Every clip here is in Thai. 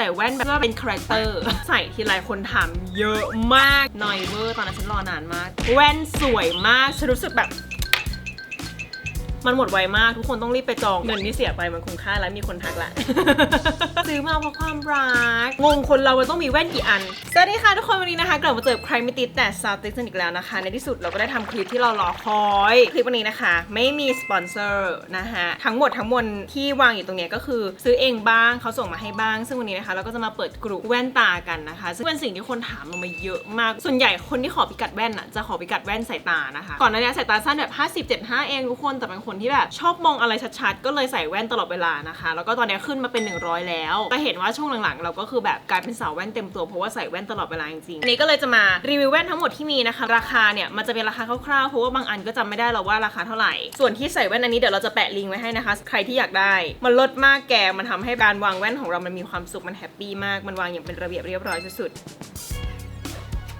ส่แว่นแบบว่าเป็นคาแรคเตอร์ใส่ทีไรคนถามเยอะมากหน่อยเวอร์ตอนนั้นฉันรอนานมาก แว่นสวยมากฉันรู้สึกแบบ มันหมดไวมากทุกคนต้องรีบไปจองเงินที่เสียไปมันคุ้มค่าแล้วมีคนทักละ ซื้อมาเพราะความรัก งงคนเรามันต้องมีแว่นกี่อัน สวัสดีค่ะทุกคนวันนี้นะคะกลับมาเจอใครไม่ติดแต่ซาวติสอีกแล้วนะคะ ในที่สุดเราก็ได้ทำคลิปที่เรารอคอย คลิปวันนี้นะคะ ไม่มีสปอนเซอร์นะคะทั้งหมดทั้งมวลที่วางอยู่ตรงนี้ก็คือ ซื้อเองบ้างเขาส่งมาให้บ้าง ซึ่งวันนี้นะคะเราก็จะมาเปิดกลุ่มแว่นตากันนะคะซึ่งเป็นสิ่งที่คนถามเรามาเยอะมากส่วนใหญ่คนที่ขอพิกัดแว่นอะจะขอพิกัดแว่นสายตานะคะก่อนหน้านี้สายตาสั้นแบบ50 75เองทุกคนแต่เป็นคนที่แบบชอบมองอะไรชัดๆ ก็เลยใส่แว่นตลอดเวลานะคะ แล้วก็ตอนนี้ขึ้นมาเป็น 100 แล้วแต่เห็นว่าช่วงหลังๆ เราก็คือแบบกลายเป็นสาวแว่นเต็มตัวเพราะว่าใส่แว่นตลอดเวลาจริงๆอันนี้ก็เลยจะมารีวิวแว่นทั้งหมดที่มีนะคะราคาเนี่ยมันจะเป็นราคาคร่าวๆเพราะว่าบางอันก็จำไม่ได้แล้วว่าราคาเท่าไหร่ ส่วนที่ใส่แว่นอันนี้เดี๋ยวเราจะแปะลิงก์ไว้ให้นะคะ ใครที่อยากได้ มันลดมากแกมันทำให้การวางแว่นของเรามันมีความสุขมันแฮปปี้มากมันวางอย่างเป็นระเบียบเรียบร้อยสุดๆ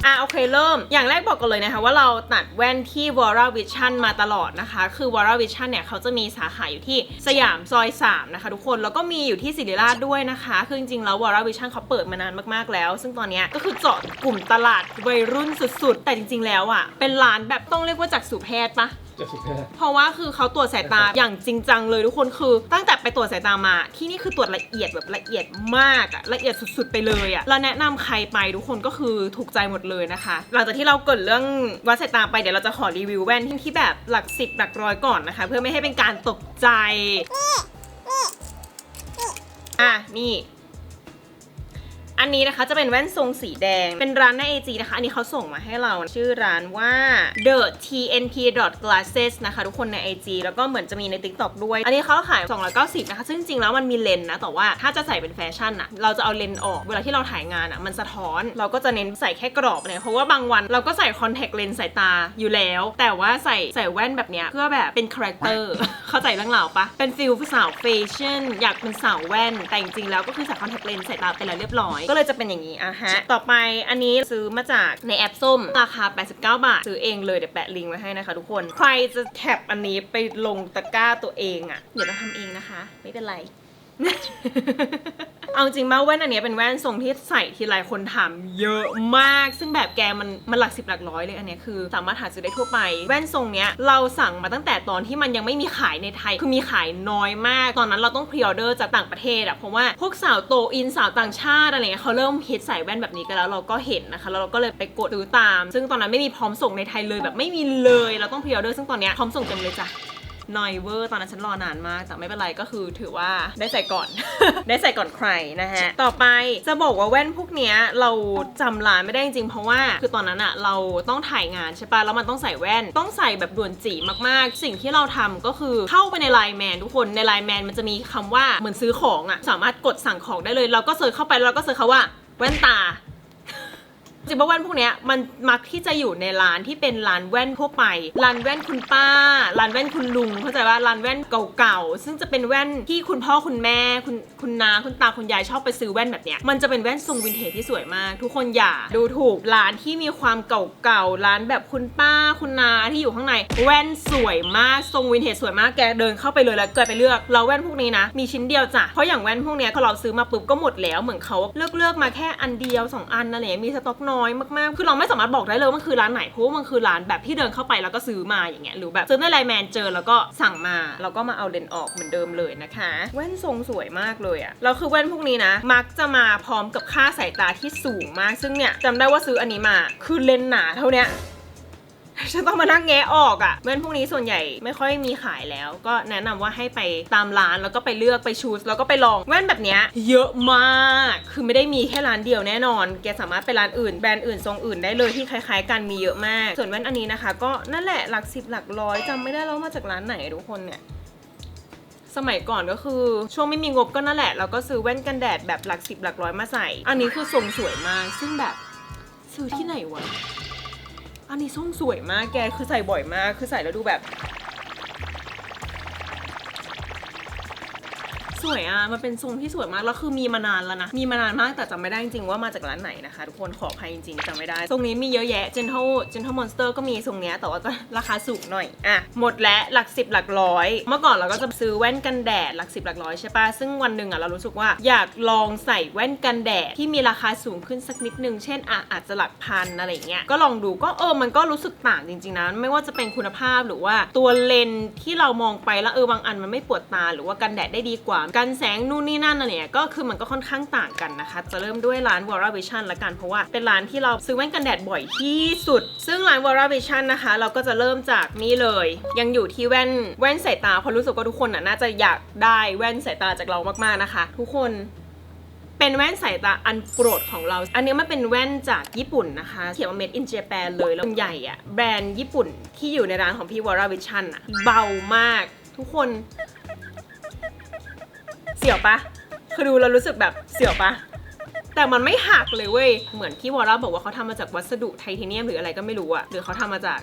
อะโอเคเริ่ม อย่างแรกบอกกันเลยนะคะว่าเราตัดแว่นที่ Vora Vision มาตลอดนะคะ คือ Vora Vision เนี่ยเขาจะมีสาขาอยู่ที่สยามซอย 3 นะคะทุกคน แล้วก็มีอยู่ที่ศิริราชด้วยนะคะ คือจริงๆแล้ว Vora Vision เขาเปิดมานานมากๆแล้ว ซึ่งตอนนี้ก็คือเจาะกลุ่มตลาดวัยรุ่นสุดๆ แต่จริงๆแล้วอะเป็นร้านแบบต้องเรียกว่าจากสู่แพทย์ปะจะสุดแค่เพราะว่าคือเขาตรวจสายตาอย่างจริงจังเลยทุกคนคือ ตั้งแต่ไปตรวจสายตามา ที่นี่คือตรวจละเอียดแบบละเอียดมากอะละเอียดสุดๆไปเลยอะเราแนะนำใครไปทุกคนก็คือถูกใจหมดเลยนะคะ หลังจากที่เราเกริดเรื่องวัดสายตาไปเดี๋ยวเราจะขอรีวิวแว่นที่ที่แบบหลักสิบหลักร้อยก่อนนะคะ เพื่อไม่ให้เป็นการตกใจ อะนี่ อันนี้นะคะจะเป็นแว่นทรงสีแดง เป็นร้านใน AG นะคะ อันนี้เขาส่งมาให้เรา ชื่อร้านว่า the tnp glasses นะคะ ทุกคนใน AG แล้วก็เหมือนจะมีใน TikTok ด้วย อันนี้เขาขาย290นะคะ ซึ่งจริงๆแล้วมันมีเลนส์นะ แต่ว่าถ้าจะใส่เป็นแฟชั่นอะเราจะเอาเลนส์ออก เวลาที่เราถ่ายงานอะมันสะท้อน เราก็จะเน้นใส่แค่กรอบเนี่ยเพราะว่าบางวันเราก็ใส่คอนแทคเลนส์สายตาอยู่แล้ว แต่ว่าใส่ใส่แว่นแบบเนี้ยเพื่อแบบเป็นคาแรคเตอร์ เข้าใจเรื่องราวปะเป็นฟิลสาวแฟชั่น อยากเป็นสาวแว่น แต่จริงๆแล้วก็คือใส่คอนแทคเลนส์สายตาไปแล้วเรียบร้อยก็เลยจะเป็นอย่างนี้อะฮะ ต่อไปอันนี้ซื้อมาจากในแอปส้มราคา 89 บาท ซื้อเองเลยเดี๋ยวแปะลิงก์ไว้ให้นะคะทุกคน ใครจะแคปอันนี้ไปลงตะกร้าตัวเองอะ่ะเดี๋ยวเราทำเองนะคะ ไม่เป็นไร เอาจริงมาแว่นอันเนี้ยเป็นแว่นทรงที่ใส่ทีไรคนถามเยอะมาก ซึ่งแบบแกมันมันหลักสิบหลักร้อยเลยอันเนี้ยคือ สามารถหาซื้อได้ทั่วไป แว่นทรงเนี้ยเราสั่งมาตั้งแต่ตอนที่มันยังไม่มีขายในไทย คือมีขายน้อยมาก ตอนนั้นเราต้องพรีออเดอร์จากต่างประเทศอะเพราะว่าพวกสาวโตอินสาวต่างชาติอะไรเงี้ยเขาเริ่มฮิตใส่แว่นแบบนี้กันแล้วเราก็เห็นนะคะแล้วเราก็เลยไปกดซื้อตาม ซึ่งตอนนั้นไม่มีพร้อมส่งในไทยเลยแบบไม่มีเลยเราต้องพรีออเดอร์ซึ่งตอนเนี้ยพร้อมส่งเต็มเลยจ้ะ นอยเวอร์ตอนนั้นฉันรอนานมากแต่ไม่เป็นไรก็คือถือว่าได้ใส่ก่อน ได้ใส่ก่อนใครนะฮะ ต่อไปจะบอกว่าแว่นพวกเนี้ยเราจำร้านไม่ได้จริงๆเพราะว่า คือตอนนั้นอะเราต้องถ่ายงานใช่ปะแล้วมันต้องใส่แว่นต้องใส่แบบด่วนจีมากๆ สิ่งที่เราทำก็คือเข้าไปในไลน์แมนทุกคนในไลน์แมนมันจะมีคำว่าเหมือนซื้อของอะสามารถกดสั่งของได้เลย เราก็เซิร์ชเข้าไปเราก็เซิร์ชคำว่าแว่นตา จริงๆว่าแว่นพวกเนี้ยมันมักที่จะอยู่ในร้านที่เป็นร้านแว่นทั่วไป ร้านแว่นคุณป้า ร้านแว่นคุณลุง เข้าใจว่าร้านแว่นเก่าๆ ซึ่งจะเป็นแว่นที่คุณพ่อคุณแม่ คุณคุณนาคุณตาคุณยายชอบไปซื้อแว่นแบบเนี้ย มันจะเป็นแว่นทรงวินเทจที่สวยมาก ทุกคนอย่าดูถูกร้านที่มีความเก่าๆ ร้านแบบคุณป้าคุณนาที่อยู่ข้างใน แว่นสวยมาก ทรงวินเทจสวยมาก แกเดินเข้าไปเลยแล้วเกิดไปเลือก เราแว่นพวกนี้นะ มีชิ้นเดียวจ้ะ เพราะอย่างแว่นพวกเนี้ยพอเราซื้อมาปุ๊บก็หมดแล้ว เหมือนเขาเลือกเลือกมาแค่อันเดียวสองอันนั่นแหละมีสต็อกน้อยมากๆ คือเราไม่สามารถบอกได้เลยว่ามันคือร้านไหน เพราะว่ามันคือร้านแบบที่เดินเข้าไปแล้วก็ซื้อมาอย่างเงี้ย หรือแบบซื้อในไลน์แมนเจอแล้วก็สั่งมา แล้วก็มาเอาเลนส์ออกเหมือนเดิมเลยนะคะ แว่นทรงสวยมากเลยอะเราคือแว่นพวกนี้นะ มักจะมาพร้อมกับค่าสายตาที่สูงมาก ซึ่งเนี่ยจำได้ว่าซื้ออันนี้มา คือเลนส์หนาเท่าเนี้ย ฉันต้องมานั่งแงะออกอะ่ะแว่นพวกนี้ส่วนใหญ่ไม่ค่อยมีขายแล้ว ก็แนะนำว่าให้ไปตามร้านแล้วก็ไปเลือกไปชูสแล้วก็ไปลองแว่นแบบเนี้ยเยอะมาก คือไม่ได้มีแค่ร้านเดียวแน่นอน แกสามารถไปร้านอื่นแบรนด์อื่นทรงอื่นได้เลยที่คล้ายๆ กันมีเยอะมาก ส่วนแว่นอันนี้นะคะ ก็นั่นแหละหลักสิบหลักร้อยจำไม่ได้แล้วมาจากร้านไหนทุกคนเนี่ยสมัยก่อนก็คือช่วงไม่มีงบก็นั่นแหละเราก็ซื้อแว่นกันแดดแบบหลักสิบหลักร้อยมาใส่ อันนี้คือทรงสวยมาก ซึ่งแบบซื้อที่ไหนวะ อันนี้ทรงสวยมากแกคือใส่บ่อยมาก คือใส่แล้วดูแบบ สวยอะ มันเป็นทรงที่สวยมาก แล้วคือมีมานานแล้วนะ มีมานานมากแต่จำไม่ได้จริงๆว่ามาจากร้านไหนนะคะ ทุกคนขออภัยจริงๆจำไม่ได้ ทรงนี้มีเยอะแยะ Gentle Gentle Monster ก็มีทรงเนี้ยแต่ว่าจะราคาสูงหน่อย อะ หมดแล้วหลักสิบหลักร้อย เมื่อก่อนเราก็จะซื้อแว่นกันแดดหลักสิบหลักร้อยใช่ปะซึ่งวันหนึ่งอะเรารู้สึกว่าอยากลองใส่แว่นกันแดดที่มีราคาสูงขึ้นสักนิดนึง เช่นอะอาจจะหลักพันอะไรเงี้ย ก็ลองดูก็เออมันก็รู้สึกต่างจริง ๆนะ ไม่ว่าจะเป็นคุณภาพหรือว่าตัวเลนที่เรามองไปแล้วเออบางอันมันไม่ปวดตาหรือว่ากันแดดได้ดีกว่ากันแสงนู่นนี่นั่นอะไรเนี่ยก็คือมันก็ค่อนข้างต่างกันนะคะ จะเริ่มด้วยร้าน Vora Vision ละกันเพราะว่าเป็นร้านที่เราซื้อแว่นกันแดดบ่อยที่สุด ซึ่งร้าน Vora Vision นะคะ เราก็จะเริ่มจากนี่เลย ยังอยู่ที่แว่นแว่นสายตาเพราะรู้สึกว่าทุกคนน่ะน่าจะอยากได้แว่นสายตาจากเรามากๆนะคะ ทุกคนเป็นแว่นสายตาอันโปรดของเรา อันนี้มันเป็นแว่นจากญี่ปุ่นนะคะ เขียนว่า made in Japan เลยแล้วใหญ่อะแบรนด์ญี่ปุ่นที่อยู่ในร้านของพี่ Vora Vision อะเบามาก ทุกคน เสียวปะคือดูแล้วรู้สึกแบบเสียวปะแต่มันไม่หักเลยเว้ย เหมือนที่วอร่าบอกว่าเขาทำมาจากวัสดุไทเทเนียมหรืออะไรก็ไม่รู้อะหรือเขาทำมาจาก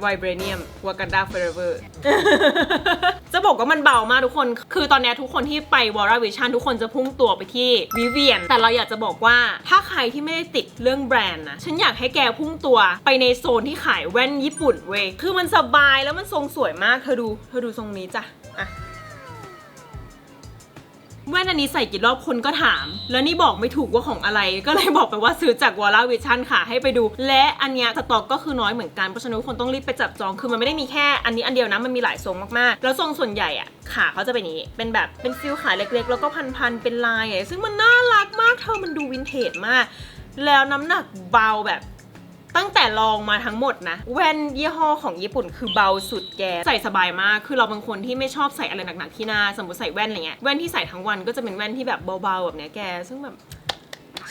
ไวเบรเนียมวากันดาเฟเวอร์ จะบอกว่ามันเบามากทุกคน คือตอนเนี้ยทุกคนที่ไปวอร่าวิชันทุกคนจะพุ่งตัวไปที่วิเวียน แต่เราอยากจะบอกว่าถ้าใครที่ไม่ได้ติดเรื่องแบรนด์นะ ฉันอยากให้แกพุ่งตัวไปในโซนที่ขายแว่นญี่ปุ่นเว้ย คือมันสบายแล้วมันทรงสวยมาก เธอดู เธอดูทรงนี้จ้ะ อะ แว่นอันนี้ใส่กี่รอบคนก็ถาม แล้วนี่บอกไม่ถูกว่าของอะไร ก็เลยบอกไปว่าซื้อจากวอล a าวิชั่นค่ะให้ไปดู และอันเนี้ยสต็อกก็คือน้อยเหมือนกัน เพราะฉะนั้นคนต้องรีบไปจับจองคือมันไม่ได้มีแค่อันนี้อันเดียวนะมันมีหลายทรงมากๆ แล้วทรงส่วนใหญ่อะขาเขาจะเป็นนี้ เป็นแบบเป็นฟิลขาเล็กๆ แล้วก็พันๆเป็นลายอะซึ่งมันน่ารักมากเธอมันดูวินเทจมาก แล้วน้ำหนักเบาแบบ ตั้งแต่ลองมาทั้งหมดนะ แว่นยี่ห้อของญี่ปุ่นคือเบาสุดแกใส่สบายมาก คือเราเป็นคนที่ไม่ชอบใส่อะไรหนักๆที่หน้า สมมติใส่แว่นอะไรเงี้ย แว่นที่ใส่ทั้งวันก็จะเป็นแว่นที่แบบเบาๆแบบเนี้ยแก ซึ่งแบบ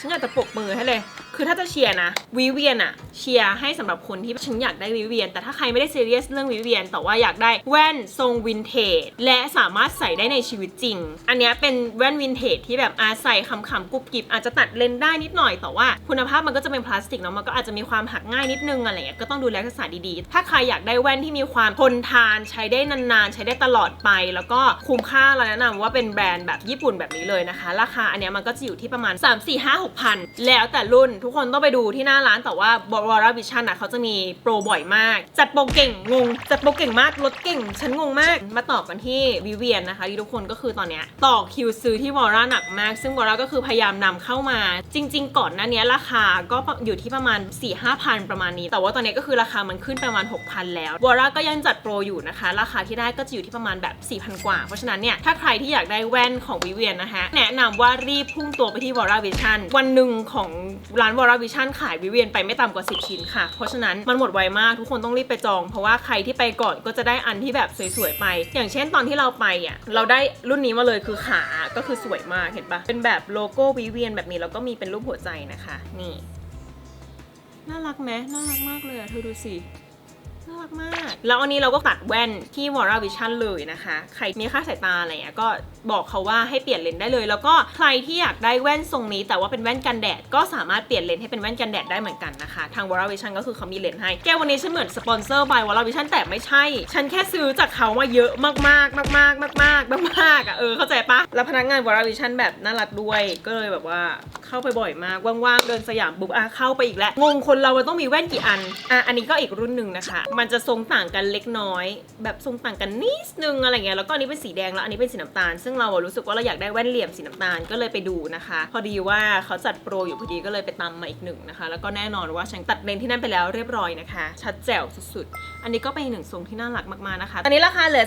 ฉันอยากจะปกมือให้เลยคือถ้าจะเชียร์นะวิเวียนอะเชียร์ให้สำหรับคนที่ฉันอยากได้วิเวียน แต่ถ้าใครไม่ได้ซีเรียสเรื่องวิเวียน แต่ว่าอยากได้แว่นทรงวินเทจและสามารถใส่ได้ในชีวิตจริง อันเนี้ยเป็นแว่นวินเทจที่แบบอาใส่คำๆกุบกิบอาจจะตัดเลนได้นิดหน่อยแต่ว่า คุณภาพมันก็จะเป็นพลาสติกเนาะมันก็อาจจะมีความหักง่ายนิดนึงอะไรเงี้ยก็ต้องดูแลรักษาดีๆ ถ้าใครอยากได้แว่นที่มีความทนทานใช้ได้นานๆ ใช้ได้ตลอดไป แล้วก็คุ้มค่าเราแนะนำว่าเป็นแบรนด์แบบญี่ปุ่นแบบนี้เลยนะคะ ราคาอันเนี้ยมันก็จะอยู่ที่ประมาณ 3 4 5 6พันแล้วแต่รุ่นทุกคนต้องไปดูที่หน้าร้านแต่ว่าบอร์วิชันอะเขาจะมีโปรบ่อยมาก จัดโปรเก่งงง จัดโปรเก่งมากลดเก่ง ฉันงงมาก มาต่อกันที่วิเวียนนะคะที่ทุกคนก็คือตอนเนี้ยต่อคิวซื้อที่วอร่าหนักมาก ซึ่งวอร่าก็คือพยายามนำเข้ามา จริง ๆ ก่อนหน้านี้ราคาก็อยู่ที่ประมาณ4 5พันประมาณนี้ แต่ว่าตอนนี้ก็คือราคามันขึ้นไปประมาณ 6,000 แล้ววอร่าก็ยังจัดโปรอยู่นะคะ ราคาที่ได้ก็จะอยู่ที่ประมาณแบบ4,000กว่า เพราะฉะนั้นเนี่ยถ้าใครที่อยากได้แว่นของวิเวียนนะคะแนะนำว่ารีบพุ่งตัวไปที่วอร่าวิชันวันหนึ่งของร้านวอร์วิชันขายวิเวียนไปไม่ต่ำกว่า 10 ชิ้นค่ะ เพราะฉะนั้นมันหมดไวมากทุกคนต้องรีบไปจอง เพราะว่าใครที่ไปก่อนก็จะได้อันที่แบบสวยๆไป อย่างเช่นตอนที่เราไปอะเราได้รุ่นนี้มาเลยคือขาก็คือสวยมากเห็นปะเป็นแบบโลโก้วิเวียนแบบนี้แล้วก็มีเป็นรูปหัวใจนะคะ นี่ น่ารักไหมน่ารักมากเลยอะเธอดูสิ น่ารักมาก แล้วอันนี้เราก็ตัดแว่นที่ Vora Vision เลยนะคะ ใครมีค่าสายตาอะไรเงี้ยก็บอกเขาว่าให้เปลี่ยนเลนส์ได้เลย แล้วก็ใครที่อยากได้แว่นทรงนี้ แต่ว่าเป็นแว่นกันแดด ก็สามารถเปลี่ยนเลนส์ให้เป็นแว่นกันแดดได้เหมือนกันนะคะ ทาง Vora Vision ก็คือเขามีเลนส์ให้ แกวันนี้ฉันเหมือนสปอนเซอร์ by Vora Vision แต่ไม่ใช่ ฉันแค่ซื้อจากเขามาเยอะมากๆ มากๆ มากๆมากๆอะเออเข้าใจปะแล้วพนักงาน Vora Vision แบบน่ารักด้วยก็เลยแบบว่าเข้าไปบ่อยมากว่างๆเดินสยามปุ๊บอะเข้าไปอีกแล้วงงคนเรามันต้องมีแว่นกี่อันอะอันนี้ก็อีกรุ่นหนึ่งนะคะมันจะทรงต่างกันเล็กน้อย แบบทรงต่างกันนิดนึงอะไรเงี้ยแล้วก็อันนี้เป็นสีแดงแล้วอันนี้เป็นสีน้ำตาล ซึ่งเราอะรู้สึกว่าเราอยากได้แว่นเหลี่ยมสีน้ำตาลก็เลยไปดูนะคะ พอดีว่าเขาจัดโปรอยู่พอดีก็เลยไปตามมาอีกหนึ่งนะคะ แล้วก็แน่นอนว่าฉันตัดเลนที่นั่นไปแล้วเรียบร้อยนะคะ ชัดแจ๋วสุดๆ อันนี้ก็เป็นหนึ่งทรงที่น่ารักมากๆนะคะตอนนี้ราคาเหลือ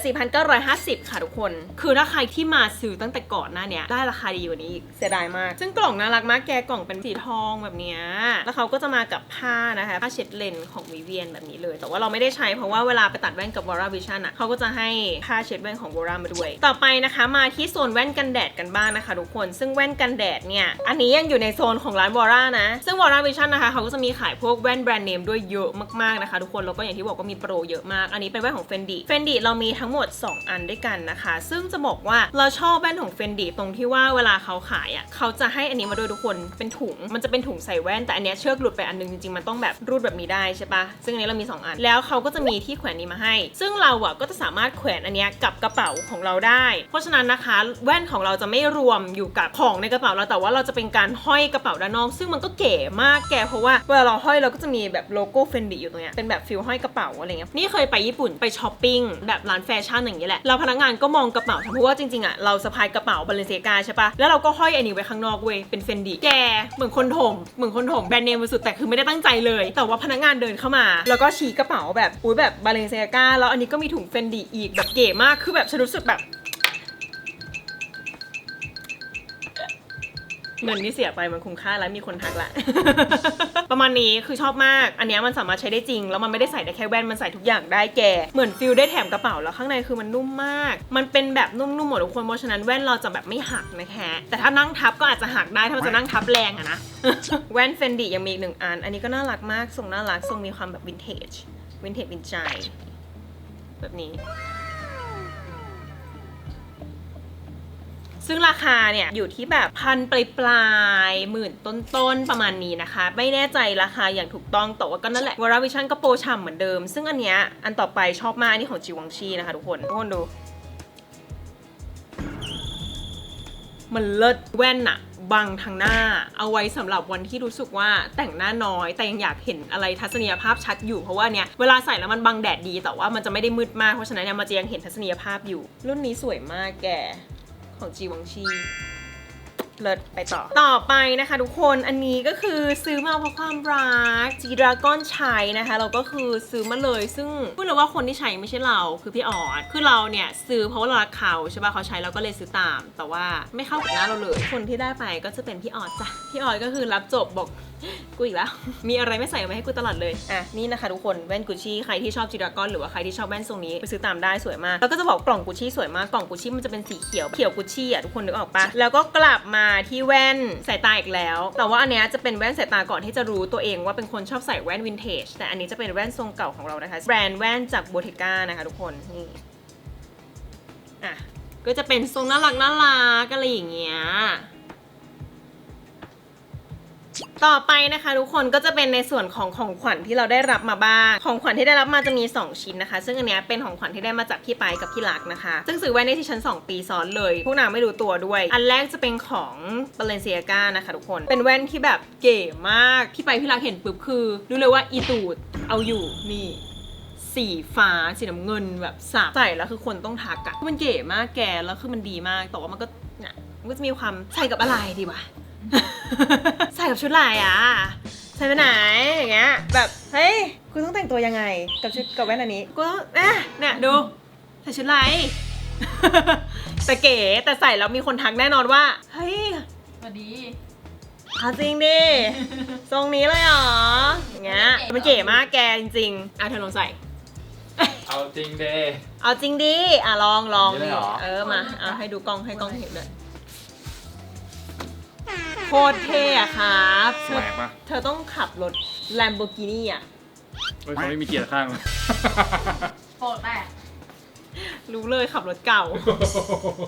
4,950 ค่ะทุกคน คือถ้าใครที่มาซื้อตั้งแต่ก่อนหน้าเนี้ยได้ราคาดีกว่านี้อีกเสียดายมาก ซึ่งกล่องน่ารักมากแกกล่องเป็นสีทองแบบเนี้ยแล้วเขาก็จะมากับผ้านะคะผ้าเช็ดเลนของวิเวียนแบบนี้เลย แต่ว่าเราไม่ได้ใช้เพราะว่าเวลาไปตัดแว่นกับ Vora Vision อะเขาก็จะให้ผ้าเช็ดแว่นของ Vora มาด้วย ต่อไปนะคะมาที่โซนแว่นกันแดดกันบ้างนะคะทุกคน ซึ่งแว่นกันแดดเนี่ย อันนี้ยังอยู่ในโซนของร้าน Vora นะ ซึ่ง Vora Vision นะคะเขาก็จะมีขายพวกแว่นแบรนด์เนมด้วยเยอะมากๆนะคะทุกคน แล้วก็อย่างที่บอกก็มีโปรเยอะมาก อันนี้เป็นแว่นของ Fendi Fendi เรามีทั้งหมด 2 อันด้วยกันนะคะ ซึ่งจะบอกว่าเราชอบแว่นของ Fendi ตรงที่ว่าเวลาเขาขายอะเขาจะให้อันนี้มาด้วยทุกคนเป็นถุง มันจะเป็นถุงใส่แว่น แต่อันเนี้ยเชือกหลุดไปอันนึงจริงๆมันต้องแบบรูดแบบนี้ได้ใช่ปะซึ่งอันนี้เรามี 2 อันแล้วเขาก็จะมีที่แขวนนี้มาให้ ซึ่งเราอะก็จะสามารถแขวนอันเนี้ยกับกระเป๋าของเราได้ เพราะฉะนั้นนะคะ แว่นของเราจะไม่รวมอยู่กับของในกระเป๋าเราแต่ว่าเราจะเป็นการห้อยกระเป๋าด้านนอก ซึ่งมันก็เก๋มากแกเพราะว่าเวลาเราห้อยเราก็จะมีแบบโลโก้เฟนดีอยู่ตรงเนี้ยเป็นแบบฟิลห้อยกระเป๋าอะไรเงี้ยนี่เคยไปญี่ปุ่นไปช้อปปิ้งแบบร้านแฟชั่นอย่างนี้แหละเราพนักงานก็มองกระเป๋าเพราะว่าจริงๆอะเราสะพายกระเป๋าบาเลนเซียกาใช่ปะแล้วเราก็ห้อยอันนี้ไว้ข้างนอกเว้ยเป็นเฟนดีแกเหมือนคนถมเหมือนคนถมแบรนด์เนมสุดแต่คือไม่ได้ตั้งใจเลย แต่ว่าพนักงานเดินเข้ามา แล้วก็ชี้กระเป๋าแบบอุ้ยแบบบาเลนเซียกาแล้วอันนี้ก็มีถุงเฟนดีอีกแบบเก๋มากคือแบบฉันรู้สึกแบบเงินที่เสียไปมันคุ้มค่าแล้วมีคนทักละ ประมาณนี้คือชอบมาก อันนี้มันสามารถใช้ได้จริง แล้วมันไม่ได้ใส่ได้แค่แว่นมันใส่ทุกอย่างได้แกเหมือนฟิลได้แถมกระเป๋าแล้วข้างในคือมันนุ่มมาก มันเป็นแบบนุ่มๆหมดทุกคนเพราะฉะนั้นแว่นเราจะแบบไม่หักนะคะแต่ถ้านั่งทับก็อาจจะหักได้ถ้ามันจะนั่งทับแรงอะนะแว่นเฟนดียังมีอีกหนึ่งอัน อันนี้ก็น่ารักมากทรงน่ารักทรงมีความแบบวินเทจ วินเทจวินใจแบบนี้ ซึ่งราคาเนี่ยอยู่ที่แบบพันปลายปลายๆหมื่นต้นๆประมาณนี้นะคะ ไม่แน่ใจราคาอย่างถูกต้องแต่ว่าก็นั่นแหละวอราวิชั่นก็โปรช่ำเหมือนเดิม ซึ่งอันเนี้ยอันต่อไปชอบมากนนี่ของจิวังชีนะคะทุกคนทุกคนดู มันเลิศแว่นอะบังทางหน้า เอาไว้สำหรับวันที่รู้สึกว่าแต่งหน้าน้อย แต่ยังอยากเห็นอะไรทัศนียภาพชัดอยู่เพราะว่าเนี่ยเวลาใส่แล้วมันบังแดดดีแต่ว่ามันจะไม่ได้มืดมากเพราะฉะนั้นเนี่ยมันจะยังเห็นทัศนียภาพอยู่ รุ่นนี้สวยมากแกของจีวังชี เลิศไปต่อ ต่อไปนะคะทุกคนอันนี้ก็คือซื้อมาเพราะความรักจีดราก้อนใช้นะคะ เราก็คือซื้อมาเลย ซึ่งพูดเลยว่าคนที่ใช้ไม่ใช่เราคือพี่ออดคือเราเนี่ยซื้อเพราะว่าเรารักเขาใช่ป่ะเขาใช้เราก็เลยซื้อตาม แต่ว่าไม่เข้ากับหน้าเราเลยคนที่ได้ไปก็จะเป็นพี่ออดจ้ะพี่ออดก็คือรับจบบอกกูอีกแล้ว มีอะไรไม่ใส่เอาไว้ให้กูตลอดเลย อะ นี่นะคะทุกคนแว่นกุชชี่ใครที่ชอบจิรากอนหรือว่าใครที่ชอบแว่นทรงนี้ ไปซื้อตามได้สวยมาก แล้วก็จะบอกกล่องกุชชี่สวยมาก กล่องกุชชี่มันจะเป็นสีเขียวเขียวกุชชี่อะทุกคนนึกออกปะแล้วก็กลับมาที่แว่นสายตาอีกแล้ว แต่ว่าอันเนี้ยจะเป็นแว่นสายตาก่อนที่จะรู้ตัวเองว่าเป็นคนชอบใส่แว่นวินเทจ แต่อันนี้จะเป็นแว่นทรงเก่าของเรานะคะ แบรนด์แว่นจากโบเทก้านะคะทุกคนนี่อะก็จะเป็นทรงน่ารักน่ารักอะไรอย่างเงี้ย ต่อไปนะคะ ทุกคนก็จะเป็นในส่วนของของขวัญที่เราได้รับมาบ้าง ของขวัญที่ได้รับมาจะมี 2 ชิ้นนะคะ ซึ่งอันเนี้ยเป็นของขวัญที่ได้มาจากพี่ไปกับพี่รักนะคะ ซึ่งซื้อไว้ในที่ชั้น2 ปีซ้อนเลย พวกนางไม่รู้ตัวด้วย อันแรกจะเป็นของ Balenciaga นะคะ ทุกคน เป็นแว่นที่แบบเก๋มากพี่ไปพี่รักเห็นปุ๊บคือรู้เลยว่าอีตูดเอาอยู่นี่สีฟ้าสีน้ำเงินแบบสาบใส่แล้วคือคนต้องทักอะมันเก๋มากแกแล้วคือมันดีมากแต่ว่ามันก็เนี่ยมันก็จะมีความใส่กับอะไรดีวะ ใส่กับชุดลายอะ ใส่ไปไหนอย่างเงี้ย แบบเฮ้ยคุณต้องแต่งตัวยังไง กับชุดกับแว่นอันนี้กูต้องเอ๊ะเนี่ยดูใส่ชุดลายแต่เก๋แต่ใส่แล้วมีคนทักแน่นอนว่าเฮ้ยสวัสดีเอาจริงดิทรงนี้เลยเหรออย่างเงี้ยมันเก๋มากแกจริงๆอะเธอลองใส่ เอาจริงเดเอาจริงดิอะลองลองอย่างนี้เลยเหรอ เออมาเอาให้ดูกล้องให้กล้องเห็นเลย โคตรเท่อะครับแปลกปะ เธอต้องขับรถ Lamborghini อะเฮ้ยเขาไม่มีเกียร์ข้างเลยโปรดแตก รู้เลยขับรถเก่า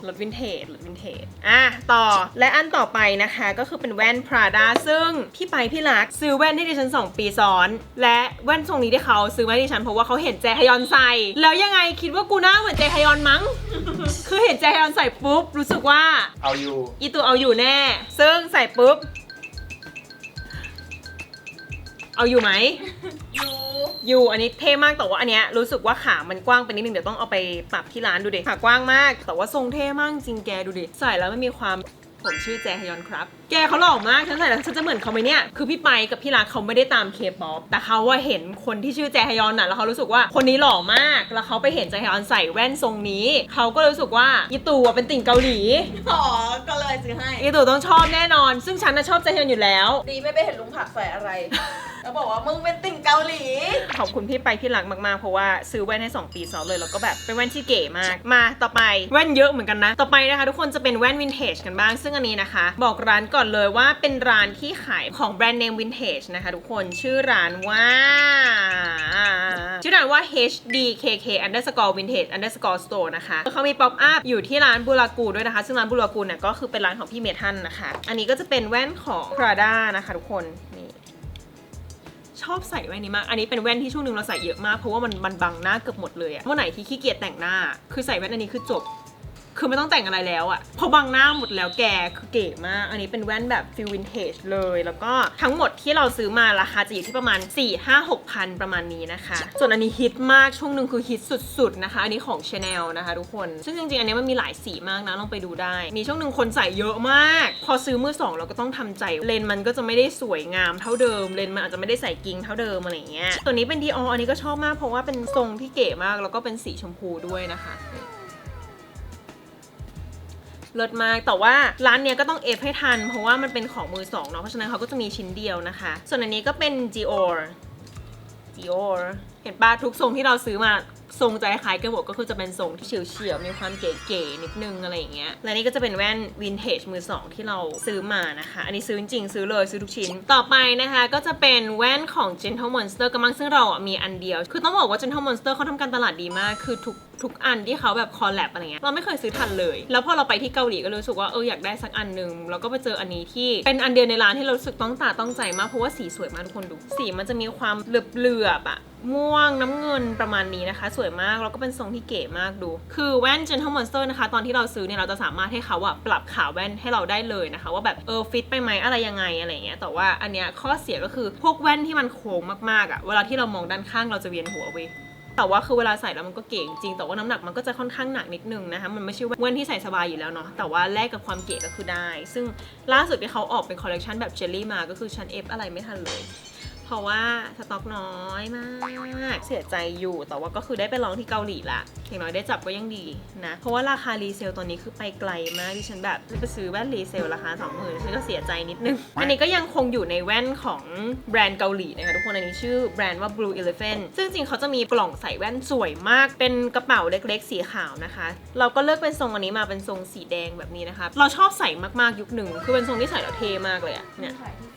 รถวินเทจ รถวินเทจ อะ ต่อ และอันต่อไปนะคะ ก็คือเป็นแว่น Prada ซึ่งพี่ไปพี่รัก ซื้อแว่นให้ดิฉัน 2 ปีซ้อน และแว่นทรงนี้ที่เขาซื้อมาให้ดิฉันเพราะว่าเขาเห็นแจฮยอนใส่ แล้วยังไงคิดว่ากูหน้าเหมือนแจฮยอนมั้ง คือเห็นแจฮยอนใส่ปุ๊บ รู้สึกว่า เอาอยู่ อีตัวเอาอยู่แน่ ซึ่งใส่ปุ๊บ เอาอยู่ไหม อยู่อ ยู่อันนี้เท่มากแต่ว่าอันเนี้ยรู้สึกว่าขามันกว้างไปนิดนึงเดี๋ยวต้องเอาไปปรับที่ร้านดูดิขากว้างมาก แต่ว่าทรงเท่มากจริงแกดูดิใส่แล้วไม่มีความผมชื่อแจฮยอนครับแกเขาหล่อมาก ฉันใส่แล้วฉันจะเหมือนเขาไหมเนี่ย คือพี่ไปกับพี่รักเขาไม่ได้ตามเคป๊อปแต่เขาว่าเห็นคนที่ชื่อแจฮยอนน่ะ แล้วเขารู้สึกว่าคนนี้หล่อมาก แล้วเขาไปเห็นแจฮยอนใส่แว่นทรงนี้ เขาก็เลยรู้สึกว่าอีตู่อะเป็นติ่งเกาหลี อ๋อก็เลยซื้อให้ อีตู่ต้องชอบแน่นอน ซึ่งฉันน่ะชอบแจฮยอนอยู่แล้ว ดีไม่ไปเห็นลุงผักใส่อะไร แล้วบอกว่ามึงเป็นติ่งเกาหลี ขอบคุณพี่ไปพี่รักมากๆ เพราะว่าซื้อแว่นให้ 2 ปีซ้อนเลย แล้วก็แบบเป็นแว่นที่เก๋มาก มาต่อไปแว่นเยอะเหมือนกันนะ ต่อไปนะคะ ทุกคนจะเป็นแว่นวินเทจกันบ้าง ซึ่งอันนี้นะคะ บอกร้านก่่อนเลยว่าเป็นร้านที่ขายของแบรนด์เนมวินเทจนะคะทุกคนชื่อร้านว่า ชื่อร้านว่า HDKK underscore vintage underscore store นะคะเขามีป๊อปอัพอยู่ที่ร้านบุรากูด้วยนะคะ ซึ่งร้านบุรากูเนี่ยก็คือเป็นร้านของพี่เมทันนะคะ อันนี้ก็จะเป็นแว่นของ Prada นะคะทุกคนนี่ชอบใส่แว่นนี้มาก อันนี้เป็นแว่นที่ช่วงหนึ่งเราใส่เยอะมากเพราะว่ามันมันบังหน้าเกือบหมดเลยอะวันไหนที่ขี้เกียจแต่งหน้า คือใส่แว่นอันนี้คือจบ คือไม่ต้องแต่งอะไรแล้วอะพอบังหน้าหมดแล้วแกคือเก๋มาก อันนี้เป็นแว่นแบบฟิลวินเทจเลย แล้วก็ทั้งหมดที่เราซื้อมาราคาจะอยู่ที่ประมาณ 4 5 6พันประมาณนี้นะคะ ส่วนอันนี้ฮิตมากช่วงหนึ่งคือฮิตสุดๆนะคะ อันนี้ของ Chanel นะคะทุกคน ซึ่งจริงๆ อันนี้มันมีหลายสีมากนะลองไปดูได้ มีช่วงหนึ่งคนใส่เยอะมาก พอซื้อมือสองเราก็ต้องทำใจเลนมันก็จะไม่ได้สวยงามเท่าเดิมเลนมันอาจจะไม่ได้ใส่กิ้งเท่าเดิมอะไรเงี้ยตัวนี้เป็นดีอออันนี้ก็ชอบมากเพราะว่าเป็นทรงที่เก๋มากแล้วก็เป็นสีชมพูด้วยนะคะ เลิศมาก แต่ว่าร้านเนี้ยก็ต้องเอฟให้ทัน เพราะว่ามันเป็นของมือสองเนาะ เพราะฉะนั้นเขาก็จะมีชิ้นเดียวนะคะ ส่วนอันนี้ก็เป็น Dior Dior เห็นป้าทุกทรงที่เราซื้อมา ทรงใจคล้ายกันหมดก็คือจะเป็นทรงที่เฉียวๆมีความเก๋ๆนิดนึงอะไรอย่างเงี้ยและนี่ก็จะเป็นแว่นวินเทจมือสองที่เราซื้อมานะคะ อันนี้ซื้อจริงซื้อเลยซื้อทุกชิ้นต่อไปนะคะก็จะเป็นแว่นของ Gentle Monster กำลังซึ่งเราอะมีอันเดียว คือต้องบอกว่า Gentle Monster เขาทำการตลาดดีมากคือทุกทุกอันที่เขาแบบคอลแลบอะไรเงี้ยเราไม่เคยซื้อทันเลย แล้วพอเราไปที่เกาหลีก็รู้สึกว่าเอออยากได้สักอันหนึ่งแล้วก็ไปเจออันนี้ที่เป็นอันเดียวในร้านที่เรารู้สึกต้องตาต้องใจมากเพราะว่าสีสวยมากทุกคนดู สีมันจะมีความเหลือบๆอะ ม่วงน้ำเงินประมาณนี้นะคะ สวยมากแล้วก็เป็นทรงที่เก๋มากดู คือแว่น Gentle Monster นะคะ ตอนที่เราซื้อเนี่ยเราจะสามารถให้เขาอะปรับขาแว่นให้เราได้เลยนะคะ ว่าแบบเออฟิตไปไหมอะไรยังไงอะไรเงี้ยแต่ว่าอันเนี้ยข้อเสียก็คือพวกแว่นที่มันโค้งมากๆอะเวลาที่เรามองด้านข้างเราจะเวียนหัวเว้ยแต่ว่าคือเวลาใส่แล้วมันก็เก๋จริง แต่ว่าน้ำหนักมันก็จะค่อนข้างหนักนิดนึงนะคะ มันไม่ใช่แว่นที่ใส่สบายอยู่แล้วเนาะ แต่ว่าแลกกับความเก๋ก็คือได้ ซึ่งล่าสุดที่เขาออกเป็นคอลเลกชันแบบเจลลี่มา ก็คือชั้นเอฟอะไรไม่ทันเลย เพราะว่าสต็อกน้อยมาก เสียใจอยู่ แต่ว่าก็คือได้ไปลองที่เกาหลีละอย่างน้อยได้จับก็ยังดีนะ เพราะว่าราคารีเซลตอนนี้คือไปไกลมากดิฉันแบบไปซื้อแว่นรีเซลราคา 2 0,000ฉันก็เสียใจนิดนึง อันนี้ก็ยังคงอยู่ในแว่นของแบรนด์เกาหลีนะคะทุกคน อันนี้ชื่อแบรนด์ว่า Blue Elephant ซึ่งจริงๆเขาจะมีกล่องใส่แว่นสวยมาก เป็นกระเป๋าเล็กๆ สีขาวนะคะ เราก็เลือกเป็นทรงอันนี้มาเป็นทรงสีแดงแบบนี้นะคะ เราชอบใส่มากๆยุคหนึ่ง คือเป็นทรงที่ใส่แล้วเท่มากเลยอะเนี่ยขายที่ฟี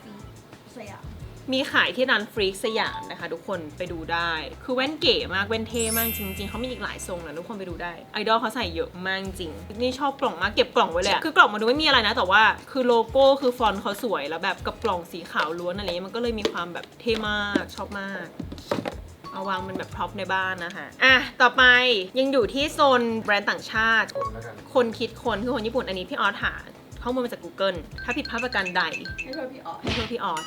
สยา มมีขายที่ร้านฟรีกสยามนะคะ ทุกคนไปดูได้ คือแว่นเก๋มากแว่นเท่มากจริงๆเขามีอีกหลายทรงนะทุกคนไปดูได้ไอดอลเขาใส่เยอะมากจริงนี่ชอบกล่องมากเก็บกล่องไว้เลยอะคือกล่องมันดูไม่มีอะไรนะ แต่ว่าคือโลโก้คือฟอนต์เขาสวยแล้วแบบกับกล่องสีขาวล้วนอะไรเงี้ยมันก็เลยมีความแบบเท่มากชอบมากเอาวางเป็นแบบพร็อพในบ้านนะคะ อะ ต่อไปยังอยู่ที่โซนแบรนด์ต่างชาติ คนแล้วกันคนคิดคนคือคนญี่ปุ่นอันนี้พี่ออสหาข้อมูลมาจาก Google ถ้าผิดพลาดประการใด ให้เธอพี่ออดให้โทษพี่ออส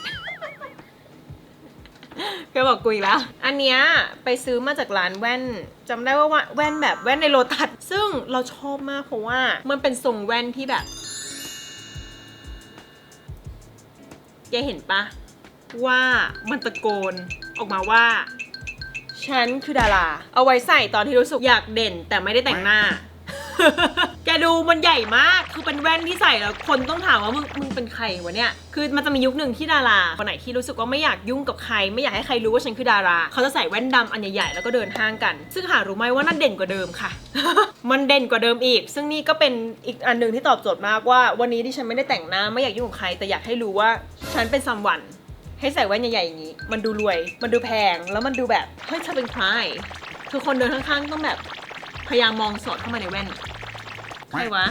แกบอกกูอีกแล้ว อันเนี้ยไปซื้อมาจากร้านแว่นจำได้ว่าแว่นแบบแว่นในโลตัส ซึ่งเราชอบมากเพราะว่ามันเป็นทรงแว่นที่แบบแกเห็นปะว่ามันตะโกนออกมาว่าฉันคือดารา เอาไว้ใส่ตอนที่รู้สึกอยากเด่นแต่ไม่ได้แต่งหน้า แกดูมันใหญ่มาก คือเป็นแว่นที่ใส่แล้ว คนต้องถามว่ามึงมึงเป็นใครวะเนี่ย คือมันจะมียุคหนึ่งที่ดาราคนไหนที่รู้สึกว่าไม่อยากยุ่งกับใคร ไม่อยากให้ใครรู้ว่าฉันคือดารา เขาจะใส่แว่นดำอันใหญ่ๆแล้วก็เดินห้างกัน ซึ่งหารู้ไหมว่านั่นเด่นกว่าเดิมค่ะ มันเด่นกว่าเดิมอีก ซึ่งนี่ก็เป็นอีกอันหนึ่งที่ตอบโจทย์มากว่า วันนี้ที่ฉันไม่ได้แต่งหน้าไม่อยากยุ่งกับใคร แต่อยากให้รู้ว่าฉันเป็นซัมวันให้ใส่แว่นใหญ่ๆอย่างนี้ มันดูรวย มันดูแพง แล้วมันดูแบบ เฮ้ยเธอเป็นใครคือคนเดินข้างๆต้องแบบ พยายามมองสอดเข้ามาในแว่นใครวะ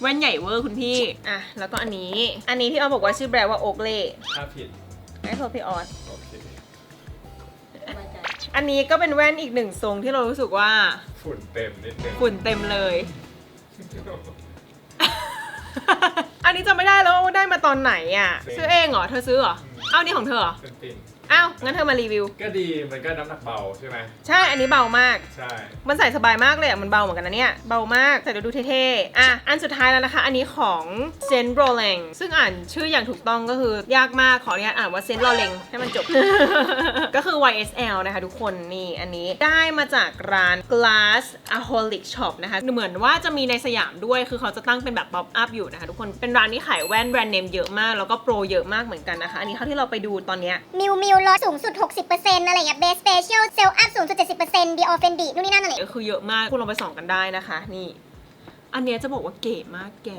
แว่นใหญ่เวอร์คุณพี่ อะ แล้วก็อันนี้ อันนี้พี่ออฟบอกว่าชื่อแบรนด์ว่าโอกเล่ถ้าผิดให้โทรพี่ออสโอเคสบายใจอันนี้ก็เป็นแว่นอีกหนึ่งทรงที่เรารู้สึกว่า ฝุ่นเต็มนิดนึงฝุ่นเต็มเลย อันนี้จำไม่ได้แล้วว่าได้มาตอนไหนอะ ซื้อเองเหรอ เธอซื้อเหรอ เอ้านี่ของเธอเหรอเป็นปิ่นเอ้างั้นเธอมารีวิว ก็ดีมันก็น้ำหนักเบาใช่ไหมใช่ อันนี้เบามาก ใช่ มันใส่สบายมากเลยอะ มันเบาเหมือนกันนะเนี่ย เบามาก ใส่แล้วดูเท่ๆ อะ อันสุดท้ายแล้วนะคะ อันนี้ของเซนโรเลงซึ่งอ่านชื่ออย่างถูกต้องก็คือยากมาก ขออนุญาตอ่านว่าเซนโรเลงให้มันจบ ก็คือ YSL นะคะทุกคน นี่ อันนี้ได้มาจากร้าน Glass Aholic Shop นะคะ เหมือนว่าจะมีในสยามด้วย คือเขาจะตั้งเป็นแบบป๊อปอัพอยู่นะคะทุกคน เป็นร้านที่ขายแว่นแบรนด์เนมเยอะมาก แล้วก็โปรเยอะมากเหมือนกันนะคะ อันนี้เท่าที่เราไปดูตอนเนี้ย มิวมิวลดสูงสุด 60%อะไรอย่างเงี้ยเบสสเปเชียลเซลอัพสูงสุด 70%ดีออเฟนดีนู่นนี่นั่นอะไรก็คือเยอะมาก คุณลองไปส่องกันได้นะคะ นี่ อันเนี้ยจะบอกว่าเก๋มากแก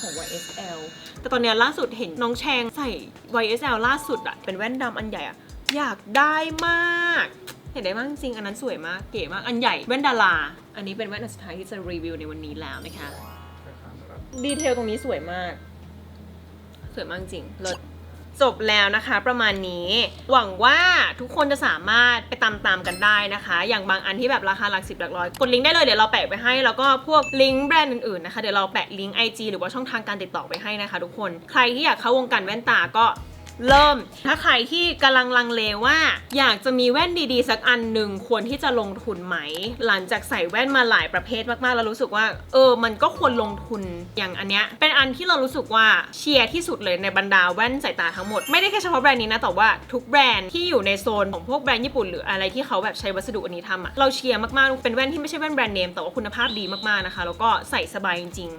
ของ YSL แต่ตอนเนี้ยล่าสุดเห็นน้องแชงใส่ YSL ล่าสุดอะเป็นแว่นดำอันใหญ่อะอยากได้มากเห็นได้มากจริงๆอันนั้นสวยมาก เก๋มาก อันใหญ่ แว่นดารา อันนี้เป็นแว่นอันสุดท้ายที่จะรีวิวในวันนี้แล้วนะคะ ดีเทลตรงนี้สวยมาก สวยมากจริงเลิศ จบแล้วนะคะประมาณนี้ หวังว่าทุกคนจะสามารถไปตามตามกันได้นะคะ อย่างบางอันที่แบบราคาหลักสิบหลักร้อยกดลิงก์ได้เลยเดี๋ยวเราแปะไปให้ แล้วก็พวกลิงก์แบรนด์อื่นๆนะคะเดี๋ยวเราแปะลิงก์ IG หรือว่าช่องทางการติดต่อไปให้นะคะ ทุกคนใครที่อยากเข้าวงการแว่นตาก็ เริ่ม ถ้าใครที่กำลังลังเลว่า อยากจะมีแว่นดีๆ สักอันหนึ่งควรที่จะลงทุนไหม หลังจากใส่แว่นมาหลายประเภทมากๆ แล้วรู้สึกว่า เออ มันก็ควรลงทุนอย่างอันเนี้ยเป็นอันที่เรารู้สึกว่าเชียร์ที่สุดเลยในบรรดาแว่นสายตาทั้งหมด ไม่ได้แค่เฉพาะแบรนด์นี้นะแต่ว่าทุกแบรนด์ที่อยู่ในโซนของพวกแบรนด์ญี่ปุ่นหรืออะไรที่เขาแบบใช้วัสดุอันนี้ทำอะเราเชียร์มากๆเป็นแว่นที่ไม่ใช่แว่นแบรนด์เนมแต่ว่าคุณภาพดีมากๆนะคะแล้วก็ใส่สบายจริง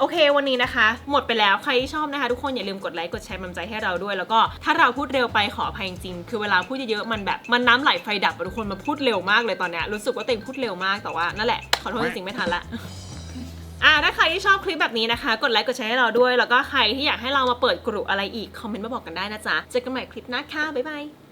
โอเควันนี้นะคะ หมดไปแล้วใครที่ชอบนะคะ ทุกคนอย่าลืมกดไลค์กดแชร์กำลังใจให้เราด้วย แล้วก็ถ้าเราพูดเร็วไปขออภัยจริงๆคือเวลาพูดเยอะๆมันแบบมันน้ำไหลไฟดับอะทุกคนมาพูดเร็วมากเลยตอนเนี้ยรู้สึกว่าตัวเองพูดเร็วมากแต่ว่านั่นแหละขอโทษจริงๆไม่ทันละอ่าถ้าใครที่ชอบคลิปแบบนี้นะคะ กดไลค์กดแชร์ให้เราด้วย แล้วก็ใครที่อยากให้เรามาเปิดกลุ่อะไรอีกคอมเมนต์มาบอกกันได้นะจ๊ะเจอกันใหม่คลิปหน้าค่ะบ๊ายบาย